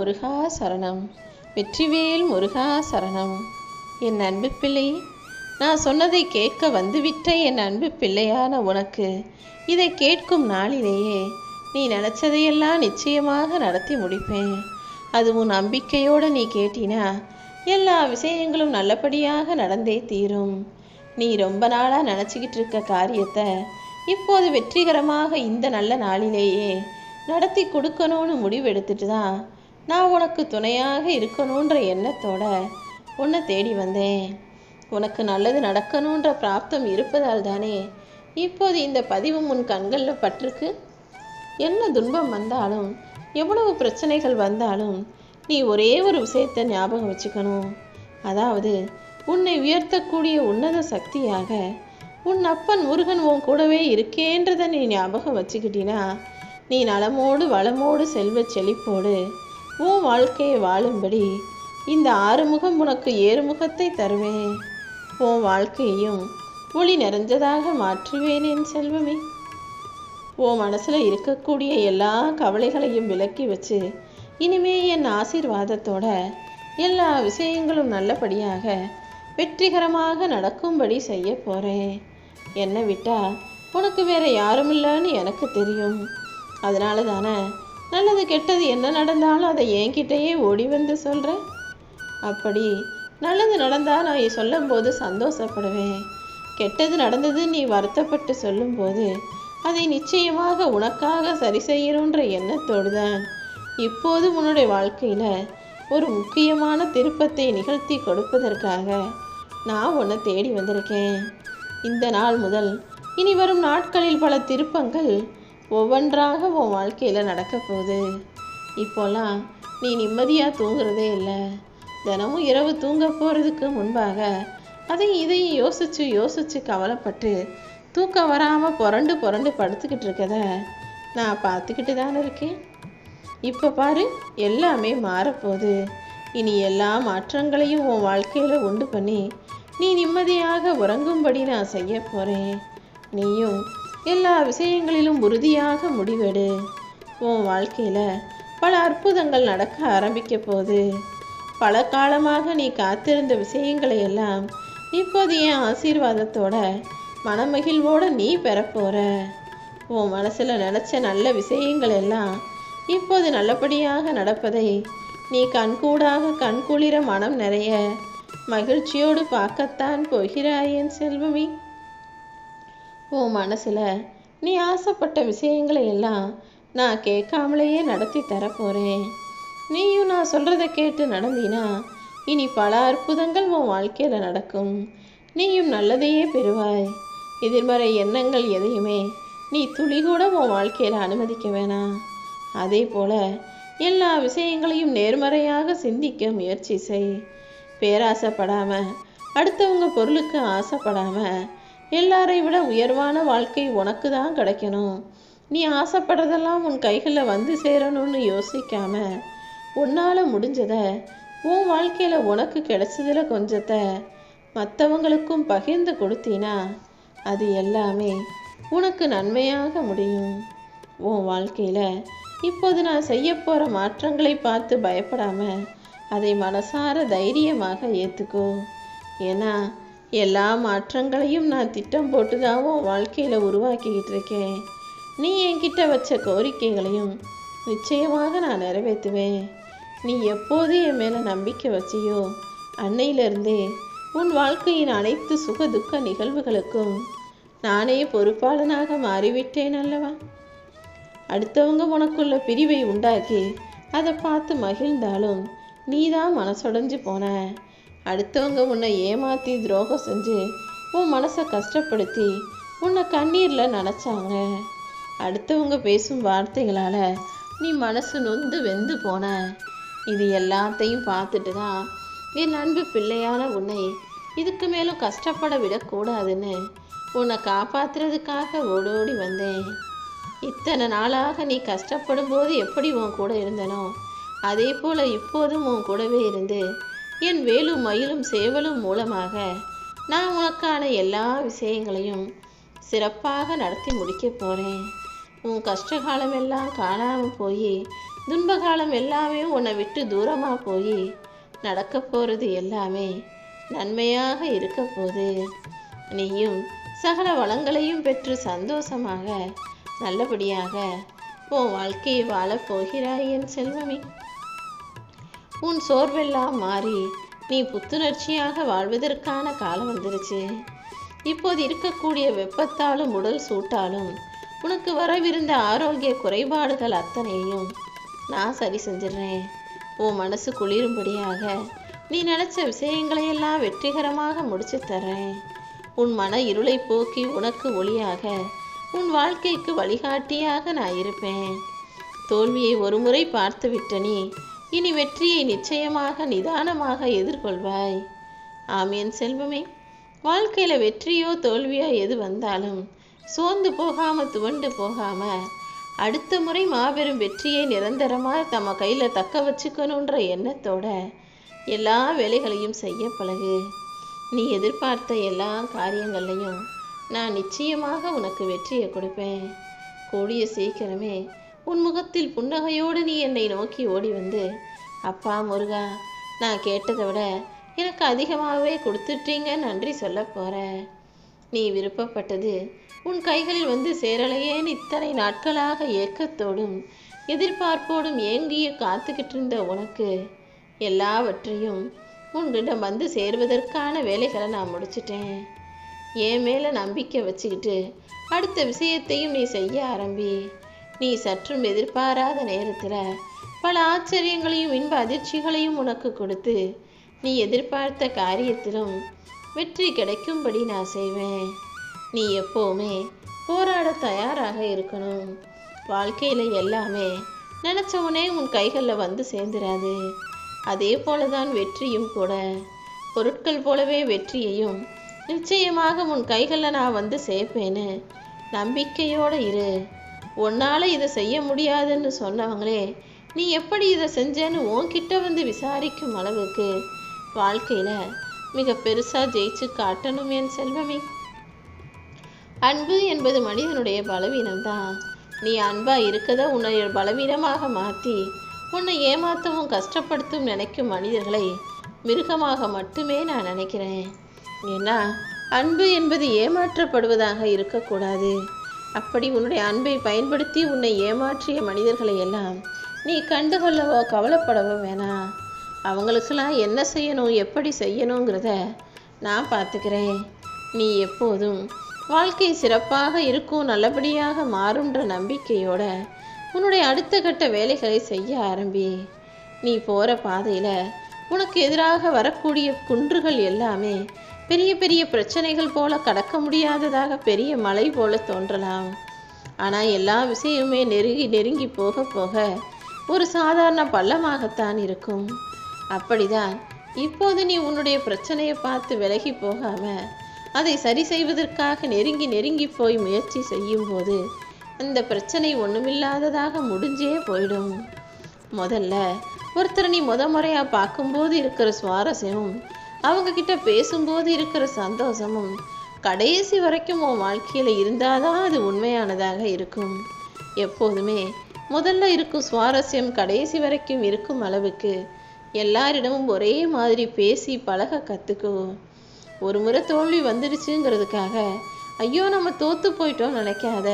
முருகா சரணம். வெற்றிவேல் முருகா சரணம். என் அன்பு பிள்ளை நான் சொன்னதை கேட்க வந்துவிட்ட என் அன்பு பிள்ளையான உனக்கு. இதை கேட்கும் நாளிலேயே நீ நினச்சதையெல்லாம் நிச்சயமாக நடத்தி முடிப்பேன். அது உன் நம்பிக்கையோடு நீ கேட்டினா எல்லா விஷயங்களும் நல்லபடியாக நடந்தே தீரும். நீ ரொம்ப நாளாக நினச்சிக்கிட்டு இருக்க காரியத்தை இப்போது வெற்றிகரமாக இந்த நல்ல நாளிலேயே நடத்தி கொடுக்கணும்னு முடிவெடுத்துட்டு தான் நான் உனக்கு துணையாக இருக்கணுன்ற எண்ணத்தோட உன்னை தேடி வந்தேன். உனக்கு நல்லது நடக்கணுன்ற பிராப்தம் இருப்பதால் தானே இப்போது இந்த பதிவு உன் கண்களில் பட்டிருக்கு? என்ன துன்பம் வந்தாலும் எவ்வளவு பிரச்சனைகள் வந்தாலும் நீ ஒரே ஒரு விஷயத்தை ஞாபகம் வச்சுக்கணும். அதாவது உன்னை உயர்த்தக்கூடிய உன்னத சக்தியாக உன் அப்பன் முருகன் உன் கூடவே இருக்கேன்றதை நீ ஞாபகம் வச்சுக்கிட்டினா நீ நலமோடு வளமோடு செல்வ செழிப்போடு உன் வாழ்க்கையை வாழும்படி இந்த ஆறுமுகம் உனக்கு ஏறுமுகத்தை தருவேன். உன் வாழ்க்கையையும் ஒளி நிறைஞ்சதாக மாற்றுவேன் என் செல்வமே. உன் மனசில் இருக்கக்கூடிய எல்லா கவலைகளையும் விலக்கி வச்சு இனிமே என் ஆசீர்வாதத்தோட எல்லா விஷயங்களும் நல்லபடியாக வெற்றிகரமாக நடக்கும்படி செய்ய போகிறேன் என்னை விட்டா உனக்கு வேற யாரும் இல்லைன்னு எனக்கு தெரியும். அதனால தானே நல்லது கெட்டது என்ன நடந்தாலும் அதை என்கிட்டயே ஓடி வந்து சொல்கிறேன் அப்படி நல்லது நடந்தால் நான் சொல்லும்போது சந்தோஷப்படுவேன். கெட்டது நடந்தது நீ வருத்தப்பட்டு சொல்லும்போது அதை நிச்சயமாக உனக்காக சரி செய்யணுன்ற எண்ணத்தோடு தான். இப்போது உன்னுடைய வாழ்க்கையில் ஒரு முக்கியமான திருப்பத்தை நிகழ்த்தி கொடுப்பதற்காக நான் உன்னை தேடி வந்திருக்கேன். இந்த நாள் முதல் இனி வரும் நாட்களில் பல திருப்பங்கள் ஒவ்வொன்றாக உன் வாழ்க்கையில் நடக்க போகுது. இப்போல்லாம் நீ நிம்மதியாக தூங்குறதே இல்லை. தினமும் இரவு தூங்க போகிறதுக்கு முன்பாக அதையும் இதையும் யோசித்து யோசித்து கவலைப்பட்டு தூக்கம் வராமல் புரண்டு புரண்டு படுத்துக்கிட்டு இருக்கத நான் பார்த்துக்கிட்டு தானே இருக்கேன். இப்போ பாரு எல்லாமே மாறப்போகுது. இனி எல்லா மாற்றங்களையும் உன் வாழ்க்கையில் உண்டு பண்ணி நீ நிம்மதியாக உறங்கும்படி நான் செய்ய போகிறேன் நீயும் எல்லா விஷயங்களிலும் உறுதியாக முடிவெடு. உன் வாழ்க்கையில் பல அற்புதங்கள் நடக்க ஆரம்பிக்க போகுது. பல காலமாக நீ காத்திருந்த விஷயங்களை எல்லாம் இப்போது என் ஆசீர்வாதத்தோட மனமகிழ்வோடு நீ பெறப்போற உன் மனசில் நினச்ச நல்ல விஷயங்கள் எல்லாம் இப்போது நல்லபடியாக நடப்பதை நீ கண்கூடாக கண்குளிர மனம் நிறைய மகிழ்ச்சியோடு பார்க்கத்தான் போகிறாய் என் செல்வமி. உன் மனசில் நீ ஆசைப்பட்ட விஷயங்களை எல்லாம் நான் கேட்காமலேயே நடத்தி தரப்போகிறேன் நீயும் நான் சொல்கிறத கேட்டு நடந்தினா இனி பல அற்புதங்கள் உன் வாழ்க்கையில் நடக்கும். நீயும் நல்லதையே பெறுவாய். எதிர்மறை எண்ணங்கள் எதையுமே நீ துளி கூட உன் வாழ்க்கையில் அனுமதிக்க வேணாம். அதே போல எல்லா விஷயங்களையும் நேர்மறையாக சிந்திக்க முயற்சி செய். பேராசைப்படாமல் அடுத்தவங்க பொருளுக்கு ஆசைப்படாமல் எல்லாரை விட உயர்வான வாழ்க்கை உனக்கு தான் கிடைக்கணும். நீ ஆசைப்படுறதெல்லாம் உன் கைகளில் வந்து சேரணும்னு யோசிக்காம உன்னால் முடிஞ்சதை உன் வாழ்க்கையில் உனக்கு கிடைச்சதில் கொஞ்சத்தை மற்றவங்களுக்கும் பகிர்ந்து கொடுத்தீனா அது எல்லாமே உனக்கு நன்மையாக முடியும். உன் வாழ்க்கையில் இப்போது நான் செய்ய போகிற மாற்றங்களை பார்த்து பயப்படாமல் அதை மனசார தைரியமாக ஏற்றுக்கோ ஏன்னா எல்லா மாற்றங்களையும் நான் திட்டம் போட்டு தான் உன் வாழ்க்கையில் உருவாக்கிக்கிட்டு இருக்கேன். நீ என்கிட்ட வச்ச கோரிக்கைகளையும் நிச்சயமாக நான் நிறைவேற்றுவேன். நீ எப்போது என் மேலே நம்பிக்கை வச்சியோ அன்னையிலிருந்தே உன் வாழ்க்கையின் அனைத்து சுக துக்க நிகழ்வுகளுக்கும் நானே பொறுப்பாளனாக மாறிவிட்டேன் அல்லவா? அடுத்தவங்க உனக்குள்ள பிரிவை உண்டாக்கி அதை பார்த்து மகிழ்ந்தாலும் நீ தான் போன. அடுத்தவங்க உன்னை ஏமாற்றி துரோகம் செஞ்சு உன் மனசை கஷ்டப்படுத்தி உன்னை கண்ணீரில் நினச்சாங்க. அடுத்தவங்க பேசும் வார்த்தைகளால் நீ மனசு நொந்து வெந்து போன. இது எல்லாத்தையும் பார்த்துட்டு தான் என் அன்பு பிள்ளையான உன்னை இதுக்கு மேலும் கஷ்டப்பட விடக்கூடாதுன்னு உன்னை காப்பாத்துறதுக்காக ஓடோடி வந்தேன். இத்தனை நாளாக நீ கஷ்டப்படும் போது எப்படி உன் கூட இருந்தனோ அதே போல் இப்போதும் உன் கூடவே இருந்து என் வேலும் மயிலும் சேவலும் மூலமாக நான் உனக்கான எல்லா விஷயங்களையும் சிறப்பாக நடத்தி முடிக்க போகிறேன் உன் கஷ்டகாலம் எல்லாம் காணாமல் போய் துன்பகாலம் எல்லாமே உன்னை விட்டு தூரமாக போய் நடக்க போகிறது எல்லாமே நன்மையாக இருக்க போது நீயும் சகல வளங்களையும் பெற்று சந்தோஷமாக நல்லபடியாக உன் வாழ்க்கையை வாழப் போகிறாய் என் செல்வமே. உன் சோர்வெல்லாம் மாறி நீ புத்துணர்ச்சியாக வாழ்வதற்கான காலம் வந்துருச்சு. இப்போது இருக்கக்கூடிய வெப்பத்தாலும் உடல் சூட்டாலும் உனக்கு வரவிருந்த ஆரோக்கிய குறைபாடுகள் அத்தனையும் நான் சரி செஞ்சிடுறேன். உன் மனசு குளிரும்படியாக நீ நினச்ச விஷயங்களையெல்லாம் வெற்றிகரமாக முடிச்சு தர்றேன். உன் மன இருளை போக்கி உனக்கு ஒளியாக உன் வாழ்க்கைக்கு வழிகாட்டியாக நான் இருப்பேன். தோல்வியை ஒருமுறை பார்த்து விட்ட நீ இனி வெற்றியை நிச்சயமாக நிதானமாக எதிர்கொள்வாய். ஆமேன் செல்வமே. வாழ்க்கையில வெற்றியோ தோல்வியோ எது வந்தாலும் சோர்ந்து போகாம துவண்டு போகாம அடுத்த முறை மாபெரும் வெற்றியை நிரந்தரமா தம்ம கையில தக்க வச்சுக்கணுன்ற எண்ணத்தோட எல்லா வேலைகளையும் செய்ய பழகு. நீ எதிர்பார்த்த எல்லா காரியங்கள்லையும் நான் நிச்சயமாக உனக்கு வெற்றியை கொடுப்பேன். கூடிய சீக்கிரமே உன் முகத்தில் புன்னகையோடு நீ என்னை நோக்கி ஓடி வந்து அப்பா முருகா நான் கேட்டதை விட எனக்கு அதிகமாகவே கொடுத்துட்டீங்க நன்றி சொல்ல போற. நீ விருப்பப்பட்டது உன் கைகளில் வந்து சேரலையேன்னு இத்தனை நாட்களாக ஏக்கத்தோடும் எதிர்பார்ப்போடும் ஏங்கிய காத்துக்கிட்டு இருந்த உனக்கு. எல்லாவற்றையும் உன்னிடம் வந்து சேருவதற்கான வேலைகளை நான் முடிச்சிட்டேன். என் மேலே நம்பிக்கை வச்சுக்கிட்டு அடுத்த விஷயத்தையும் நீ செய்ய ஆரம்பி. நீ சற்றும் எதிர்பாராத நேரத்தில் பல ஆச்சரியங்களையும் இன்ப அதிர்ச்சிகளையும் உனக்கு கொடுத்து நீ எதிர்பார்த்த காரியத்திலும் வெற்றி கிடைக்கும்படி நான் செய்வேன். நீ எப்போவுமே போராட தயாராக இருக்கணும். வாழ்க்கையில் எல்லாமே நினச்சவனே உன் கைகளில் வந்து சேர்ந்துராது. அதே போலதான் வெற்றியும் கூட. பொருட்கள் போலவே வெற்றியையும் நிச்சயமாக உன் கைகளில் நான் வந்து சேர்ப்பேன்னு நம்பிக்கையோடு இரு. உன்னால் இதை செய்ய முடியாதுன்னு சொன்னவங்களே நீ எப்படி இதை செஞ்சேன்னு உன்கிட்ட வந்து விசாரிக்கும் அளவுக்கு வாழ்க்கையில் மிக பெருசாக ஜெயிச்சு காட்டணும் என் செல்வமே. அன்பு என்பது மனிதனுடைய பலவீனம்தான். நீ அன்பா இருக்கதை உன்னை பலவீனமாக மாற்றி உன்னை ஏமாத்தவும் கஷ்டப்படுத்தும் நினைக்கும் மனிதர்களை மிருகமாக மட்டுமே நான் நினைக்கிறேன். ஏன்னா அன்பு என்பது ஏமாற்றப்படுவதாக இருக்கக்கூடாது. அப்படி உன்னுடைய அன்பை பயன்படுத்தி உன்னை ஏமாற்றிய மனிதர்களை எல்லாம் நீ கண்டுகொள்ளவோ கவலைப்படவோ வேணாம் அவங்களுக்கெல்லாம் என்ன செய்யணும் எப்படி செய்யணுங்கிறத நான் பார்த்துக்கிறேன். நீ எப்போதும் வாழ்க்கை சிறப்பாக இருக்கும் நல்லபடியாக மாறும்ன்ற நம்பிக்கையோட உன்னுடைய அடுத்த கட்ட வேலைகளை செய்ய ஆரம்பி. நீ போகிற பாதையில் உனக்கு எதிராக வரக்கூடிய குன்றுகள் எல்லாமே பெரிய பெரிய பிரச்சனைகள் போல கடக்க முடியாததாக பெரிய மலை போல தோன்றலாம். ஆனால் எல்லா விஷயமுமே நெருங்கி நெருங்கி போக போக ஒரு சாதாரண பள்ளமாகத்தான் இருக்கும். அப்படிதான் இப்போது நீ உன்னுடைய பிரச்சனையை பார்த்து விலகி போகாம அதை சரி செய்வதற்காக நெருங்கி நெருங்கி போய் முயற்சி செய்யும்போது அந்த பிரச்சனை ஒன்றுமில்லாததாக முடிஞ்சே போயிடும். முதல்ல ஒருத்தர் நீ முத முறையாக பார்க்கும்போது இருக்கிற சுவாரஸ்யமும் அவங்க கிட்ட பேசும்போது இருக்கிற சந்தோஷமும் கடைசி வரைக்கும் உன் வாழ்க்கையில் இருந்தாதான் அது உண்மையானதாக இருக்கும். எப்போதுமே முதல்ல இருக்கும் சுவாரஸ்யம் கடைசி வரைக்கும் இருக்கும் அளவுக்கு எல்லாரிடமும் ஒரே மாதிரி பேசி பழக கற்றுக்கோ ஒரு முறை தோல்வி வந்துடுச்சுங்கிறதுக்காக ஐயோ நம்ம தோத்து போயிட்டோம் நினைக்காத.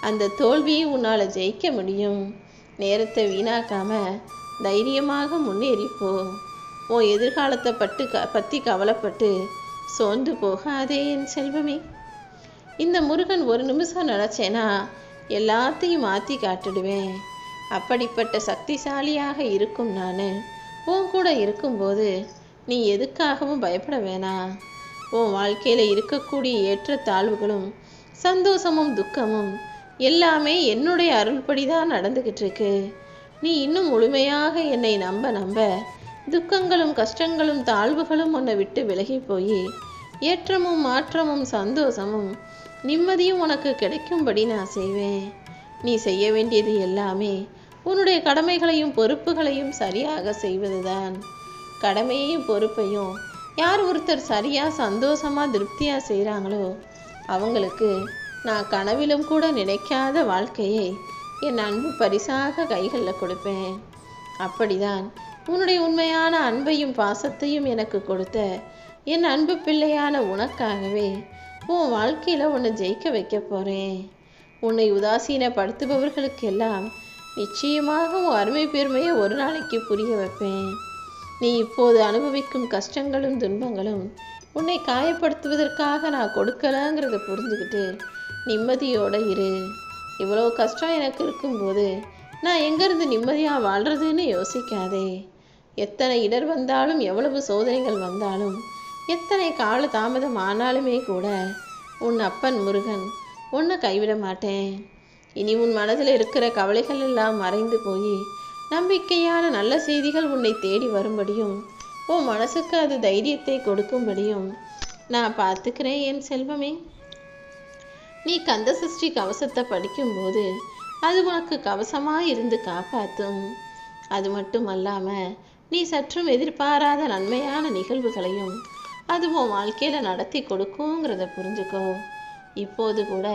அந்த தோல்வியை உன்னால் ஜெயிக்க முடியும். நேரத்தை வீணாக்காம தைரியமாக முன்னேறிப்போ உன் எதிர்காலத்தை பட்டு க பற்றி கவலைப்பட்டு சோர்ந்து போகாதே என் செல்வமே. இந்த முருகன் ஒரு நிமிஷம் நினச்சேனா எல்லாத்தையும் மாற்றி காட்டிடுவேன். அப்படிப்பட்ட சக்திசாலியாக இருக்கும் நான் உன் கூட இருக்கும்போது நீ எதுக்காகவும் பயப்பட வேணாம் உன் வாழ்க்கையில் இருக்கக்கூடிய ஏற்றத்தாழ்வுகளும் சந்தோஷமும் துக்கமும் எல்லாமே என்னுடைய அருள்படி தான் நடந்துக்கிட்டு இருக்கு நீ இன்னும் முழுமையாக என்னை நம்ப நம்ப துக்கங்களும் கஷ்டங்களும் தாழ்வுகளும் உன்னை விட்டு விலகி போய் ஏற்றமும் மாற்றமும் சந்தோஷமும் நிம்மதியும் உனக்கு கிடைக்கும்படி நான் செய்வேன். நீ செய்ய வேண்டியது எல்லாமே உன்னுடைய கடமைகளையும் பொறுப்புகளையும் சரியாக செய்வதுதான். கடமையையும் பொறுப்பையும் யார் ஒருத்தர் சரியாக சந்தோஷமாக திருப்தியாக செய்கிறாங்களோ அவங்களுக்கு நான் கனவிலும் கூட நினைக்காத வாழ்க்கையை என் அன்பு பரிசாக கைகளில் கொடுப்பேன். அப்படிதான் உன்னுடைய உண்மையான அன்பையும் பாசத்தையும் எனக்கு கொடுத்த என் அன்பு பிள்ளையான உனக்காகவே உன் வாழ்க்கையில் உன்னை ஜெயிக்க வைக்க போகிறேன் உன்னை உதாசீனப்படுத்துபவர்களுக்கெல்லாம் நிச்சயமாக உன் அருமை பெருமையை ஒரு நாளைக்கு புரிய வைப்பேன். நீ இப்போது அனுபவிக்கும் கஷ்டங்களும் துன்பங்களும் உன்னை காயப்படுத்துவதற்காக நான் கொடுக்கலங்கிறத புரிஞ்சுக்கிட்டு நிம்மதியோடு இரு. இவ்வளோ கஷ்டம் எனக்கு இருக்கும்போது நான் எங்கேருந்து நிம்மதியாக வாழ்கிறதுன்னு யோசிக்காதே. எத்தனை இடர் வந்தாலும் எவ்வளவு சோதனைகள் வந்தாலும் எத்தனை கால தாமதம் ஆனாலுமே கூட உன் அப்பன் முருகன் உன்னை கைவிட மாட்டேன். இனி உன் மனதில் இருக்கிற கவலைகள் எல்லாம் மறைந்து போய் நம்பிக்கையான நல்ல செய்திகள் உன்னை தேடி வரும்படியும் உன் மனசுக்கு அது தைரியத்தை கொடுக்கும்படியும் நான் பார்த்துக்கிறேன் என் செல்வமே. நீ கந்த சஷ்டி கவசத்தை படிக்கும்போது அது உனக்கு கவசமாக இருந்து காப்பாற்றும் அது மட்டும் அல்லாமல் நீ சற்றும் எதிர்பாராத நன்மையான நிகழ்வுகளையும் அது உன் வாழ்க்கையில் நடத்தி கொடுக்குங்கிறத புரிஞ்சுக்கோ. இப்போது கூட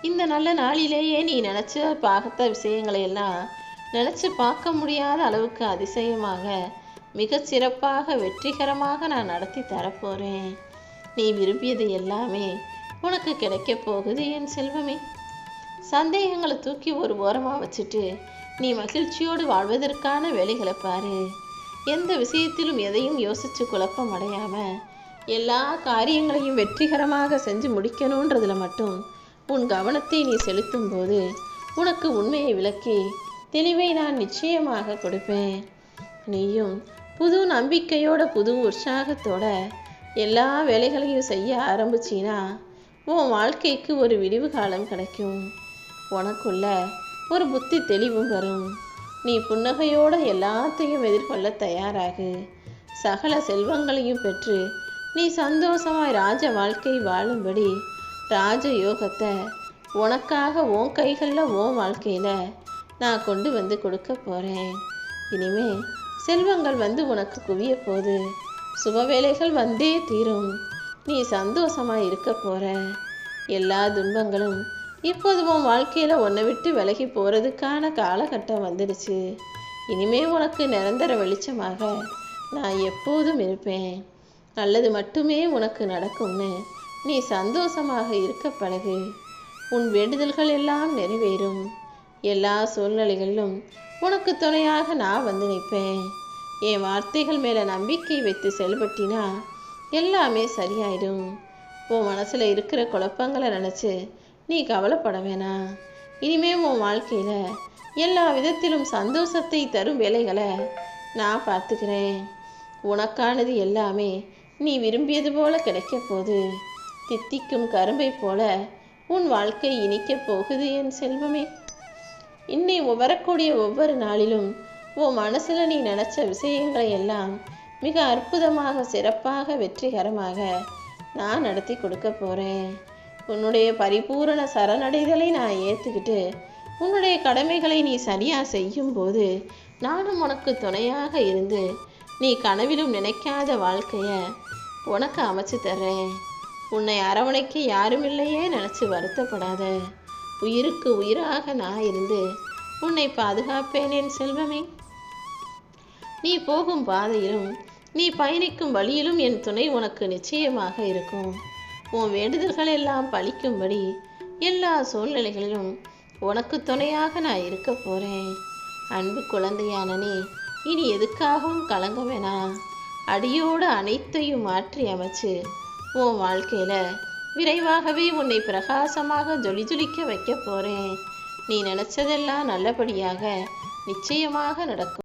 இந்த நல்ல நாளிலேயே நீ நினச்ச பார்த்த விஷயங்களை எல்லாம் நினச்சி பார்க்க முடியாத அளவுக்கு அதிசயமாக மிக சிறப்பாக வெற்றிகரமாக நான் நடத்தி தரப்போகிறேன் நீ விரும்பியது எல்லாமே உனக்கு கிடைக்க போகுது என் செல்வமே. சந்தேகங்களை தூக்கி ஒரு ஓரமாக வச்சுட்டு நீ மகிழ்ச்சியோடு வாழ்வதற்கான வேலைகளை பாரு. எந்த விஷயத்திலும் எதையும் யோசித்து குழப்பம் அடையாமல் எல்லா காரியங்களையும் வெற்றிகரமாக செஞ்சு முடிக்கணுன்றதுல மட்டும் உன் கவனத்தை நீ செலுத்தும் போது உனக்கு உண்மையை விளக்கி தெளிவை நான் நிச்சயமாக கொடுப்பேன். நீயும் புது நம்பிக்கையோட புது உற்சாகத்தோட எல்லா வேலைகளையும் செய்ய ஆரம்பிச்சினா உன் வாழ்க்கைக்கு ஒரு விடிவு காலம் கிடைக்கும். உனக்குள்ள ஒரு புத்தி தெளிவும் வரும். நீ புன்னகையோடு எல்லாத்தையும் எதிர்கொள்ள தயாராகு. சகல செல்வங்களையும் பெற்று நீ சந்தோஷமாய் ராஜ வாழ்க்கை வாழும்படி ராஜ யோகத்தை உனக்காக உன் கைகளில் உன் வாழ்க்கையில் நான் கொண்டு வந்து கொடுக்க போகிறேன் இனிமே செல்வங்கள் வந்து உனக்கு குவிய போது சுபவேலைகள் வந்தே தீரும். நீ சந்தோஷமாக இருக்க போகிற எல்லா துன்பங்களும் இப்போது உன் வாழ்க்கையில் உன்னை விட்டு விலகி போகிறதுக்கான காலகட்டம் வந்துடுச்சு. இனிமே உனக்கு நிரந்தர வெளிச்சமாக நான் எப்போதும் இருப்பேன். நல்லது மட்டுமே உனக்கு நடக்கும்னு நீ சந்தோஷமாக இருக்க பழகு. உன் வேண்டுதல்கள் எல்லாம் நிறைவேறும். எல்லா சூழ்நிலைகளிலும் உனக்கு துணையாக நான் வந்து நிற்பேன். என் வார்த்தைகள் மேலே நம்பிக்கை வைத்து செயல்பட்டினா எல்லாமே சரியாயிடும். உன் மனசில் இருக்கிற குழப்பங்களை நினச்சி நீ கவலைப்பட வேணாம் இனிமே உன் வாழ்க்கையில் எல்லா விதத்திலும் சந்தோஷத்தை தரும் வேலைகளை நான் பார்த்துக்கிறேன். உனக்கானது எல்லாமே நீ விரும்பியது போல கிடைக்கப் போது தித்திக்கும் கரும்பை போல உன் வாழ்க்கை இனிக்கப் போகுது என் செல்வமே. இன்னை வரக்கூடிய ஒவ்வொரு நாளிலும் உன் மனசில் நீ நினச்ச விஷயங்களை எல்லாம் மிக அற்புதமாக சிறப்பாக வெற்றிகரமாக நான் நடத்தி கொடுக்க போகிறேன் உன்னுடைய பரிபூரண சரணடைதலை நான் ஏற்றுக்கிட்டு உன்னுடைய கடமைகளை நீ சரியாக செய்யும்போது நானும் உனக்கு துணையாக இருந்து நீ கனவிலும் நினைக்காத வாழ்க்கையை உனக்கு அமைச்சு தர்றேன். உன்னை அரவணைக்க யாரும் இல்லையே நினச்சி வருத்தப்படாத. உயிருக்கு உயிராக நான் இருந்து உன்னை பாதுகாப்பேன் என் செல்வமே. நீ போகும் பாதையிலும் நீ பயணிக்கும் வழியிலும் என் துணை உனக்கு நிச்சயமாக இருக்கும். உன் வேண்டுதல்கள் எல்லாம் பழிக்கும்படி எல்லா சூழ்நிலைகளிலும் உனக்கு துணையாக நான் இருக்க போகிறேன் அன்பு குழந்தையானனே இனி எதுக்காகவும் கலங்க வேணாம் அடியோடு அனைத்தையும் மாற்றி அமைச்சு உன் வாழ்க்கையில் விரைவாகவே உன்னை பிரகாசமாக ஜொலி ஜொலிக்க வைக்க போகிறேன் நீ நினச்சதெல்லாம் நல்லபடியாக நிச்சயமாக நடக்கும்.